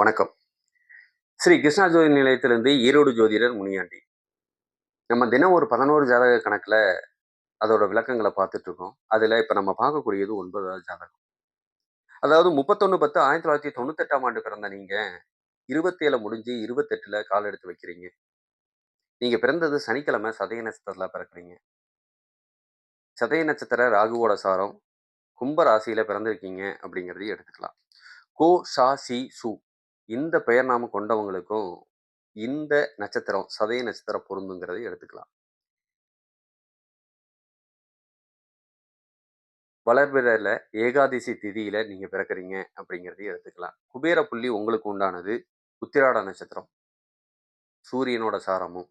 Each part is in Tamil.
வணக்கம். ஸ்ரீ கிருஷ்ணா ஜோதி நிலையத்திலிருந்து ஈரோடு ஜோதிடர் முனியாண்டி. நம்ம தினம் ஒரு பதினோரு ஜாதக கணக்கில் அதோட விளக்கங்களை பார்த்துட்டு இருக்கோம். அதில் இப்போ நம்ம பார்க்கக்கூடியது ஒன்பதாவது ஜாதகம். அதாவது முப்பத்தொன்று பத்து ஆயிரத்தி தொள்ளாயிரத்தி தொண்ணூத்தெட்டாம் ஆண்டு பிறந்த நீங்கள் இருபத்தேழு முடிஞ்சு இருபத்தெட்டில் கால் எடுத்து வைக்கிறீங்க. நீங்கள் பிறந்தது சனிக்கிழமை சதய நட்சத்திரத்தில் பிறக்கிறீங்க. சதய நட்சத்திர ராகுவோட சாரம் கும்ப ராசியில் பிறந்திருக்கீங்க அப்படிங்கிறதையும் எடுத்துக்கலாம். கோ சா சி சு. இந்த பெயர் நாம கொண்டவங்களுக்கும் இந்த நட்சத்திரம் சதய நட்சத்திரம் பொருந்துங்கிறதை எடுத்துக்கலாம். வளர்பிறையில ஏகாதசி திதியில நீங்க பிறக்கிறீங்க அப்படிங்கிறதையும் எடுத்துக்கலாம். குபேர புள்ளி உங்களுக்கு உண்டானது உத்திராட நட்சத்திரம் சூரியனோட சாரமும்.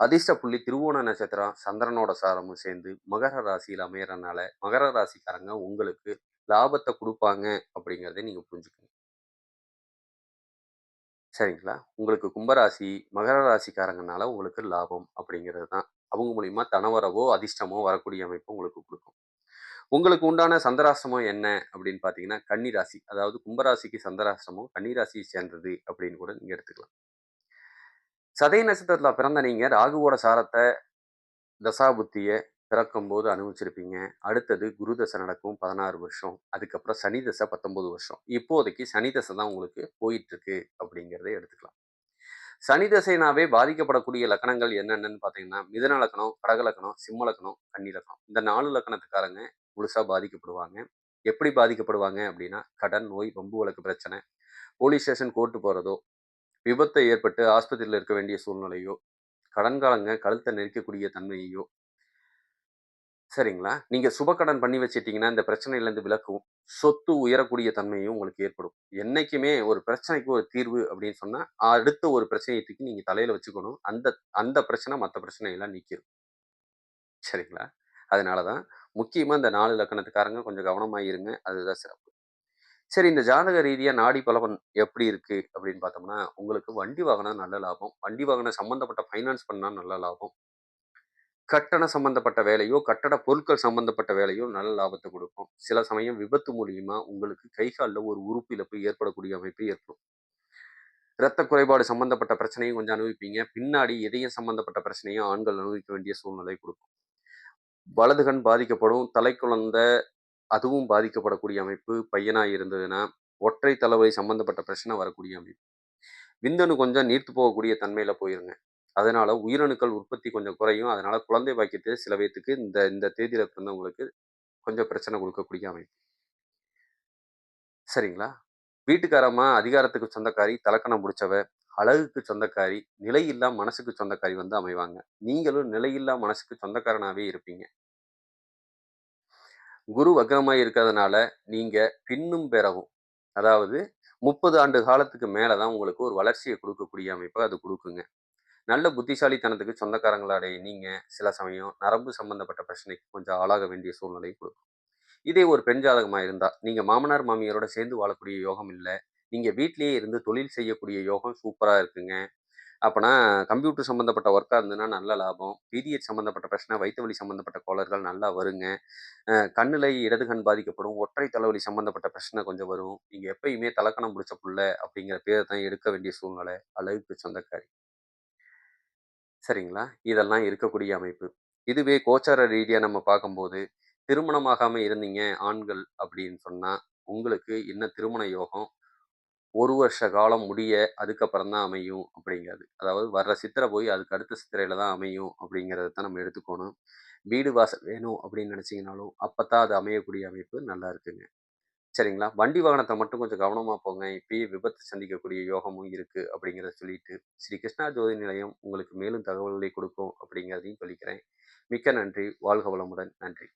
அதிர்ஷ்ட புள்ளி திருவோண நட்சத்திரம் சந்திரனோட சாரமும் சேர்ந்து மகர ராசியில் அமையறனால மகர ராசிக்காரங்க உங்களுக்கு லாபத்தை கொடுப்பாங்க அப்படிங்கிறத நீங்க புரிஞ்சுக்கணும். சரிங்களா? உங்களுக்கு கும்பராசி மகர ராசிக்காரங்கனால உங்களுக்கு லாபம் அப்படிங்கிறது தான். அவங்க மூலிமா தனவரவோ அதிர்ஷ்டமோ வரக்கூடிய அமைப்பு உங்களுக்கு கொடுக்கும். உங்களுக்கு உண்டான சந்திராசிரமம் என்ன அப்படின்னு பார்த்தீங்கன்னா கன்னிராசி அதாவது கும்பராசிக்கு சந்திராசிரமம் கன்னிராசியை சேர்ந்தது அப்படின்னு கூட நீங்கள் எடுத்துக்கலாம். சதய நட்சத்திரத்தில் பிறந்த நீங்கள் ராகுவோட சாரத்தை தசாபுத்தியை பிறக்கும்போது அனுபவிச்சிருப்பீங்க. அடுத்தது குரு தசை நடக்கும் பதினாறு வருஷம். அதுக்கப்புறம் சனி தசை பத்தொன்பது வருஷம். இப்போதைக்கு சனி தசை தான் உங்களுக்கு போயிட்டு இருக்கு அப்படிங்கிறத எடுத்துக்கலாம். சனி தசைனாவே பாதிக்கப்படக்கூடிய லக்கணங்கள் என்னென்னு பார்த்தீங்கன்னா மிதன லக்கணம் கடக லக்கணம் சிம்ம லக்கணம் கன்னி லக்கணம். இந்த நாலு லக்கணத்துக்காரங்க முழுசாக பாதிக்கப்படுவாங்க. எப்படி பாதிக்கப்படுவாங்க அப்படின்னா கடன் நோய் பம்பு வழக்கு பிரச்சனை போலீஸ் ஸ்டேஷன் கோர்ட்டு போகிறதோ விபத்தை ஏற்பட்டு ஆஸ்பத்திரியில் இருக்க வேண்டிய சூழ்நிலையோ கடன்காலங்க கழுத்தை நெரிக்கக்கூடிய தன்மையோ சரிங்களா? நீங்கள் சுபக்கடன் பண்ணி வச்சிட்டிங்கன்னா இந்த பிரச்சனையிலேருந்து விலக்கும் சொத்து உயரக்கூடிய தன்மையும் உங்களுக்கு ஏற்படும். என்றைக்குமே ஒரு பிரச்சனைக்கு ஒரு தீர்வு அப்படின்னு சொன்னால் அடுத்த ஒரு பிரச்சனையை தூக்கி தலையில் வச்சுக்கணும். அந்த அந்த பிரச்சனை மற்ற பிரச்சனையெல்லாம் நிற்கிடும் சரிங்களா? அதனால தான் முக்கியமாக இந்த நாலு லக்கணத்துக்காரங்க கொஞ்சம் கவனமாக இருங்க. அதுதான் சிறப்பு. சரி இந்த ஜாதக ரீதியாக நாடி பலவன் எப்படி இருக்குது அப்படின்னு பார்த்தோம்னா உங்களுக்கு வண்டி வாகனம் நல்ல லாபம். வண்டி வாகனம் சம்மந்தப்பட்ட ஃபைனான்ஸ் பண்ணால் நல்ல லாபம். கட்டண சம்பந்தப்பட்ட வேலையோ கட்டட பொருட்கள் சம்பந்தப்பட்ட வேலையோ நல்ல லாபத்தை கொடுக்கும். சில சமயம் விபத்து மூலியமா உங்களுக்கு கை காலில் ஒரு உறுப்பு இழப்பு ஏற்படக்கூடிய அமைப்பு ஏற்படும். இரத்த குறைபாடு சம்பந்தப்பட்ட பிரச்சனையும் கொஞ்சம் அனுபவிப்பீங்க. பின்னாடி இதயம் சம்பந்தப்பட்ட பிரச்சனையும் ஆண்கள் அனுபவிக்க வேண்டிய சூழ்நிலை கொடுக்கும். வலது கண் பாதிக்கப்படும். தலை குழந்தை அதுவும் பாதிக்கப்படக்கூடிய அமைப்பு. பையனாக இருந்ததுன்னா ஒற்றை தலைவலி சம்பந்தப்பட்ட பிரச்சனை வரக்கூடிய அமைப்பு. விந்தணு கொஞ்சம் நீர்த்து போகக்கூடிய தன்மையில் போயிருங்க. அதனால உயிரணுக்கள் உற்பத்தி கொஞ்சம் குறையும். அதனால குழந்தை பாக்கியத்தை சில பேத்துக்கு இந்த இந்த தேதியில பிறந்தவங்களுக்கு கொஞ்சம் பிரச்சனை கொடுக்கக்கூடிய அமைப்பு. சரிங்களா? வீட்டுக்காரமா அதிகாரத்துக்கு சொந்தக்காரி தலக்கணம் முடிச்சவ அழகுக்கு சொந்தக்காரி நிலையில்லா மனசுக்கு சொந்தக்காரி வந்து அமைவாங்க. நீங்களும் நிலையில்லா மனசுக்கு சொந்தக்காரனாவே இருப்பீங்க. குரு வக்ரமாக இருக்கிறதுனால நீங்க பின்னும் பெறவும் அதாவது முப்பது ஆண்டு காலத்துக்கு மேலதான் உங்களுக்கு ஒரு வளர்ச்சியை கொடுக்கக்கூடிய அமைப்பை அது கொடுக்குங்க. நல்ல புத்திசாலித்தனத்துக்கு சொந்தக்காரங்களாடைய நீங்க சில சமயம் நரம்பு சம்பந்தப்பட்ட பிரச்சனைக்கு கொஞ்சம் ஆளாக வேண்டிய சூழ்நிலை கொடுக்கும். இதே ஒரு பெண் ஜாதகமாக இருந்தால் நீங்கள் மாமனார் மாமியாரோட சேர்ந்து வாழக்கூடிய யோகம் இல்லை. நீங்கள் வீட்லயே இருந்து தொழில் செய்யக்கூடிய யோகம் சூப்பராக இருக்குங்க. அப்போனா கம்ப்யூட்டர் சம்மந்தப்பட்ட ஒர்க்காக இருந்ததுன்னா நல்ல லாபம். பீரியட் சம்மந்தப்பட்ட பிரச்சனை வயிற்று வலி சம்மந்தப்பட்ட கோளர்கள் நல்லா வருங்க. கண்ணில் இடது கண் பாதிக்கப்படும். ஒற்றை தலைவலி சம்மந்தப்பட்ட பிரச்சனை கொஞ்சம் வரும். நீங்கள் எப்பயுமே தலக்கணம் பிடிச்ச புள்ள அப்படிங்கிற பேரை தான் எடுக்க வேண்டிய சூழ்நிலை. அளவுக்கு சொந்தக்காரி. சரிங்களா? இதெல்லாம் இருக்கக்கூடிய அமைப்பு. இதுவே கோச்சார ரீதியாக நம்ம பார்க்கும்போது திருமணமாகாமல் இருந்தீங்க ஆண்கள் அப்படின்னு சொன்னால் உங்களுக்கு என்ன திருமண யோகம்? ஒரு வருஷ காலம் முடிய அதுக்கப்புறம் தான் அமையும் அப்படிங்கிறது. அதாவது வர்ற சித்திரை போய் அதுக்கு அடுத்த சித்திரையில தான் அமையும் அப்படிங்கிறத தான் நம்ம எடுத்துக்கணும். வீடு வாசல் வேணும் அப்படின்னு நினச்சிங்கனாலும் அப்போ தான் அது அமையக்கூடிய அமைப்பு நல்லா இருக்குங்க. சரிங்களா? வண்டி வாகனத்தை மட்டும் கொஞ்சம் கவனமாக போங்க. இப்பயே விபத்து சந்திக்கக்கூடிய யோகமும் இருக்குது அப்படிங்கிறத சொல்லிட்டு ஸ்ரீ கிருஷ்ணா ஜோதி நிலையம் உங்களுக்கு மேலும் தகவல்களை கொடுக்கும் அப்படிங்கிறதையும் சொல்லிக்கிறேன். மிக்க நன்றி. வாழ்க வளமுடன். நன்றி.